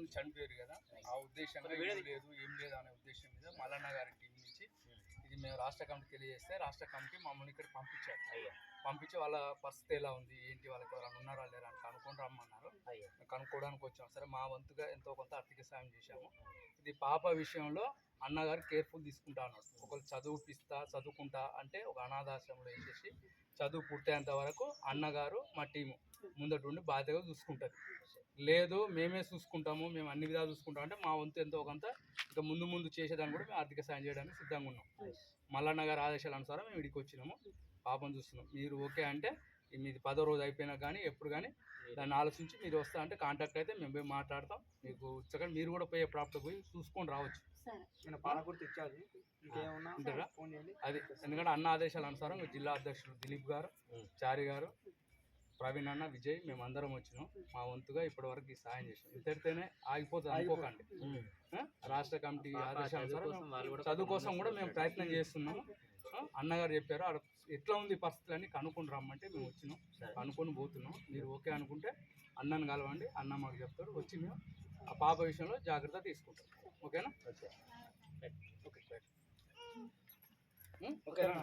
ముందు చనిపోయారు కదా ఆ ఉద్దేశంగా ఏం లేదు ఏం లేదు అనే ఉద్దేశం మీద మల్లన్న గారి టీం నుంచి ఇది మేము రాష్ట్ర కమిటీ తెలియజేస్తే రాష్ట్ర కమిటీ మమ్మల్ని ఇక్కడ పంపించారు. అయ్యో. పంపించి వాళ్ళ పరిస్థితి ఎలా ఉంది ఏంటి వాళ్ళకి ఎవరైనా ఉన్నారా లేరా అని కనుక్కొని రమ్మన్నారు. కనుక్కోవడానికి వచ్చాం. సరే మా వంతుగా ఎంతో కొంత ఆర్థిక సాయం చేశాము. ఇది పాప విషయంలో అన్నగారు కేర్ఫుల్ తీసుకుంటా అన్నాడు ఒకరు చదువుపిస్తా చదువుకుంటా అంటే ఒక అనాథాశ్రమంలో వేసేసి చదువు పూర్తయ్యేంత వరకు అన్నగారు మా టీము ముందటుండి బాధ్యతగా చూసుకుంటుంది లేదు మేమే చూసుకుంటాము మేము అన్ని విధాలు చూసుకుంటాం అంటే మా వంతు ఎంతో కొంత ఇంకా ముందు ముందు చేసేదాన్ని కూడా మేము ఆర్థిక సాయం చేయడానికి సిద్ధంగా ఉన్నాం. మల్లన్న గారి ఆదేశాల అనుసారం మేము ఇడికి వచ్చినాము. పాపం చూస్తున్నాం. మీరు ఓకే అంటే ఈ మీది పదో రోజు అయిపోయినా కానీ ఎప్పుడు కానీ దాన్ని ఆలోచించి మీరు వస్తా అంటే కాంటాక్ట్ అయితే మేము పోయి మాట్లాడతాం. మీకు ఉచ్చగా మీరు కూడా పోయి ప్రాప్త పోయి చూసుకొని రావచ్చు. సరే. నేను పాలకుర్తి ఇచ్చాను ఇంకేమన్నా? ఉంటారా? ఫోన్ చేయండి. అది ఎందుకంటే అన్న ఆదేశాల అనుసారం జిల్లా అధ్యక్షుడు దిలీప్ గారు. చారి గారు ప్రవీణ్ అన్న విజయ్ మేము అందరం వచ్చినాం. మా వంతుగా ఇప్పటి వరకు సాయం చేసాం ఇంతటితోనే ఆగిపోతుంది అనుకోకండి? రాష్ట్ర కమిటీ ఆదేశానుసారం చదువు కోసం వాళ్ళు కూడా చదువు కోసం కూడా మేము ప్రయత్నం చేస్తున్నాము? అన్నగారు చెప్పారు ఆడ ఎట్లా ఉంది పరిస్థితులు అన్ని కనుక్కొని రమ్మంటే మేము వచ్చినాం. అనుకొని పోతున్నాం. మీరు ఓకే అనుకుంటే అన్నని కలవండి అన్న మాకు చెప్తాడు వచ్చి మేము ఆ పాప విషయంలో జాగ్రత్త తీసుకుంటాం. ఓకేనా? ఓకే. ఓకేనా.